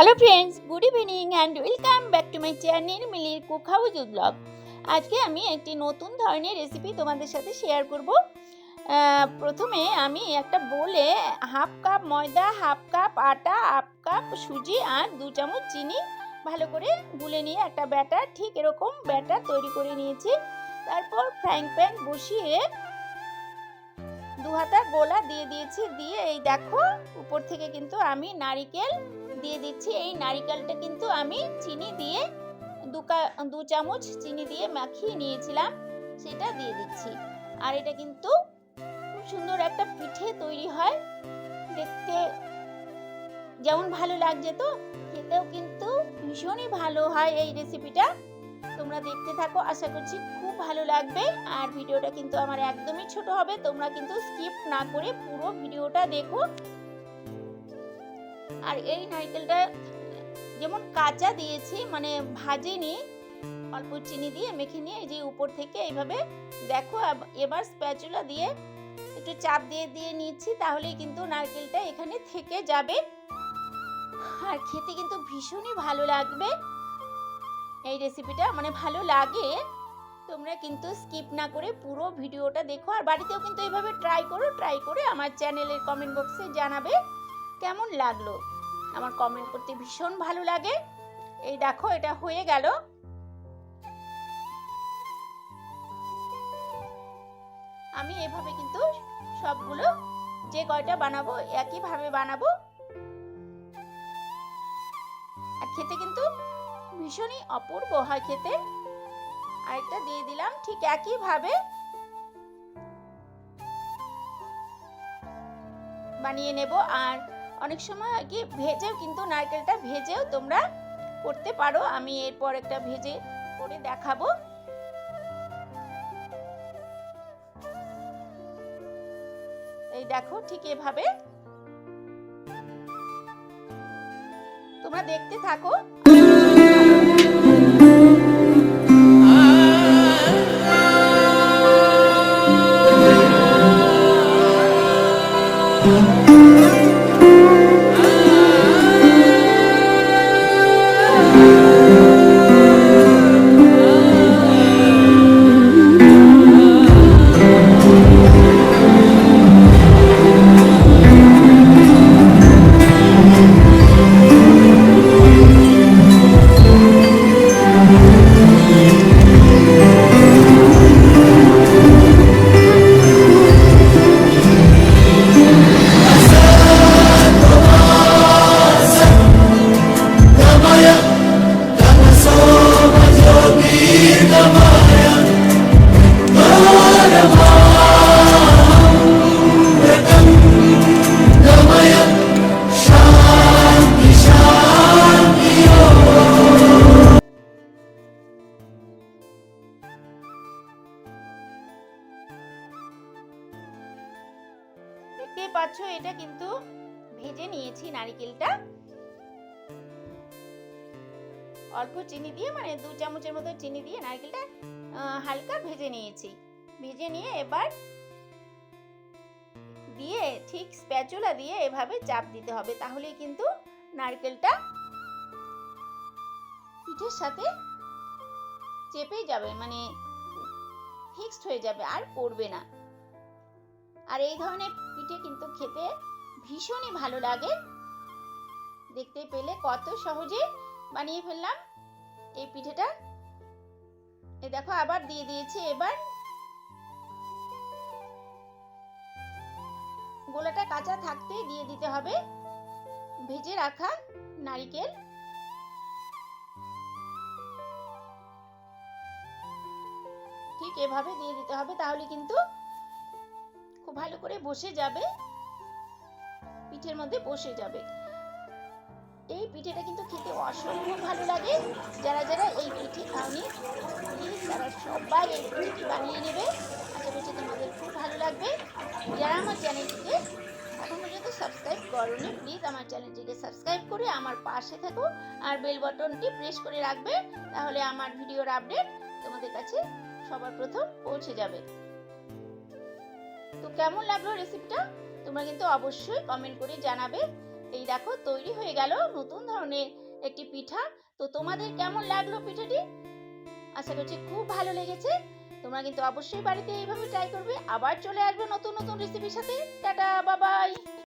Hello friends good evening and welcome back to my channel মিলির cook house blog আজকে আমি একটি নতুন ধরনের রেসিপি তোমাদের সাথে শেয়ার করব। প্রথমে আমি একটা বলে হাফ কাপ ময়দা হাফ কাপ আটা হাফ কাপ সুজি আর দু চামচ চিনি ভালো করে গুলে নিয়ে একটা ব্যাটার ঠিক এরকম ব্যাটার তৈরি করে নিয়েছি। তারপর ফ্রাইং প্যান বসিয়ে দু হাতা গোলা দিয়ে দিয়েছি। দিয়ে এই দেখো, উপর থেকে কিন্তু আমি নারিকেল দিয়ে দিচ্ছি। এই নারিকেলটা কিন্তু আমি চিনি দিয়ে দু দু চামচ চিনি দিয়ে মাখিয়ে নিয়েছিলাম, সেটা দিয়ে দিচ্ছি। আর এটা কিন্তু খুব সুন্দর একটা পিঠে তৈরি হয়। দেখতে যেমন ভালো লাগছে তো, খেতেও কিন্তু ভীষণই ভালো হয় এই রেসিপিটা তোমরা দেখতে থাকো, আশা করছি খুব ভালো লাগবে। আর ভিডিওটা কিন্তু আমার একদমই ছোট হবে, তোমরা কিন্তু স্কিপ না করে পুরো ভিডিওটা দেখো। আর এই নারকেলটা যেমন কাঁচা দিয়েছি মানে ভাজিনি, অল্প চিনি দিয়ে মেখে নিয়ে এই যে উপর থেকে এইভাবে দেখো এবার স্প্যাচুলা দিয়ে একটু চাপ দিয়ে দিয়ে নিচ্ছি, তাহলেই কিন্তু নারকেলটা এখানে থেকে যাবে। আর খেতে কিন্তু ভীষণই ভালো লাগবে। এই রেসিপিটা মানে ভালো লাগে। তোমরা কিন্তু স্কিপ না করে পুরো ভিডিওটা দেখো, আর বাড়িতেও কিন্তু এইভাবে ট্রাই করো ট্রাই করে আমার চ্যানেলের কমেন্ট বক্সে জানাবে। কেমন লাগল? আমার কমেন্ট করতে ভীষণ ভালো লাগে। এই দেখো, এটা হয়ে গেল। আমি এভাবে কিন্তু সবগুলো যে কয়টা বানাবো, একইভাবে বানাবো। আর খেতে কিন্তু ভীষণই অপূর্ব হয় খেতে। আরেকটা দিয়ে দিলাম, ঠিক একইভাবে। বানিয়ে নেব, আর অনেক সময় কি, ভেজেও কিন্তু নারকেলটা ভেজেও তোমরা করতে পারো। আমি এরপর একটা ভেজে করে দেখাবো। এই দেখো, ঠিক এভাবে। তোমরা দেখতে থাকো। পাচ্ছ এটা কিন্তু ভেজে নিয়েছি নারিকেলটা। অল্প চিনি দিয়ে মানে দু চামচের মতো চিনি দিয়ে নারকেলটা হালকা ভেজে নিয়েছি। ভেজে নিয়ে এবার দিয়ে ঠিক স্প্যাচুলা দিয়ে এভাবে চাপ দিতে হবে, তাহলেই কিন্তু নারকেলটা পিঠের সাথে চেপে যাবে মানে ফিক্সড হয়ে যাবে, আর পড়বে না। আর এই ধরনের পিঠে কিন্তু খেতে ভীষণই ভালো লাগে। দেখতে পেলে কত সহজে বানিয়ে ফেললাম এই পিঠেটা। এই দেখো, আবার দিয়ে দিয়েছি এবার। গোলাটা কাঁচা থাকতেই দিয়ে দিতে হবে। ভেজে রাখা নারিকেল। ঠিক এভাবে দিয়ে দিতে হবে, তাহলে কিন্তু খুব ভালো করে বসে যাবে। পিঠের মধ্যে বসে যাবে। এই পিঠেটা কিন্তু খেতে অসম্ভব ভালো লাগে। যারা যারা এই পিঠে খাওনি তারা সবাই এই পিঠেটি বানিয়ে নেবে। আশা করছি তোমাদের খুব ভালো লাগবে। যারা আমার চ্যানেলটিকে এখন পর্যন্ত সাবস্ক্রাইব করোনি প্লিজ আমার চ্যানেলটিকে সাবস্ক্রাইব করে আমার পাশে থাকো আর বেল বাটনটি প্রেস করে রাখবে। তাহলে আমার ভিডিওর আপডেট তোমাদের কাছে সবার প্রথম পৌঁছে যাবে। তো কেমন লাগল রেসিপিটা তোমরা কিন্তু অবশ্যই কমেন্ট করে জানাবে। এই দেখো, তৈরি হয়ে গেল নতুন ধরনের একটি পিঠা। তো তোমাদের কেমন লাগল পিঠাটি? আশা করছি খুব ভালো লেগেছে। তোমরা কিন্তু অবশ্যই বাড়িতে এইভাবে ট্রাই করবে। আবার চলে আসবে নতুন নতুন রেসিপির সাথে। টাটা বাবাই